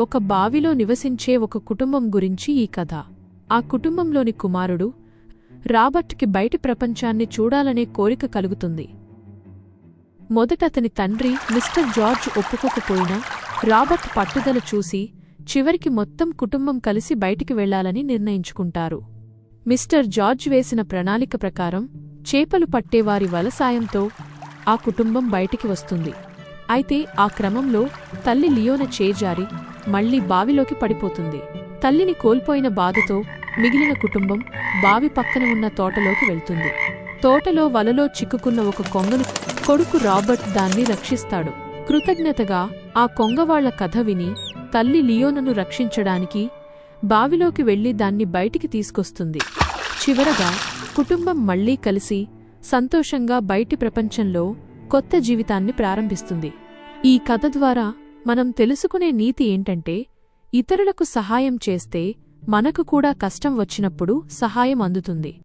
ఒక బావిలో నివసించే ఒక కుటుంబం గురించి ఈ కథ. ఆ కుటుంబంలోని కుమారుడు రాబర్ట్కి బయటి ప్రపంచాన్ని చూడాలనే కోరిక కలుగుతుంది. మొదట అతని తండ్రి మిస్టర్ జార్జ్ ఒప్పుకోకపోయినా రాబర్ట్ పట్టుదల చూసి చివరికి మొత్తం కుటుంబం కలిసి బయటికి వెళ్ళాలని నిర్ణయించుకుంటారు. మిస్టర్ జార్జ్ వేసిన ప్రణాళిక ప్రకారం చేపలు పట్టేవారి వల సాయంతో ఆ కుటుంబం బయటికి వస్తుంది. అయితే ఆ క్రమంలో తల్లి లియోన చేజారి మళ్ళీ బావిలోకి పడిపోతుంది. తల్లిని కోల్పోయిన బాధతో మిగిలిన కుటుంబం బావి పక్కన ఉన్న తోటలోకి వెళ్తుంది. తోటలో వలలో చిక్కుకున్న ఒక కొంగను కొడుకు రాబర్ట్ దాన్ని రక్షిస్తాడు. కృతజ్ఞతగా ఆ కొంగవాళ్ళ కథ విని తల్లి లియోనను రక్షించడానికి బావిలోకి వెళ్ళి దాన్ని బయటికి తీసుకొస్తుంది. చివరగా కుటుంబం మళ్ళీ కలిసి సంతోషంగా బయటి ప్రపంచంలో కొత్త జీవితాన్ని ప్రారంభిస్తుంది. ఈ కథ ద్వారా మనం తెలుసుకునే నీతి ఏంటంటే ఇతరులకు సహాయం చేస్తే మనకు కూడా కష్టం వచ్చినప్పుడు సహాయం అందుతుంది.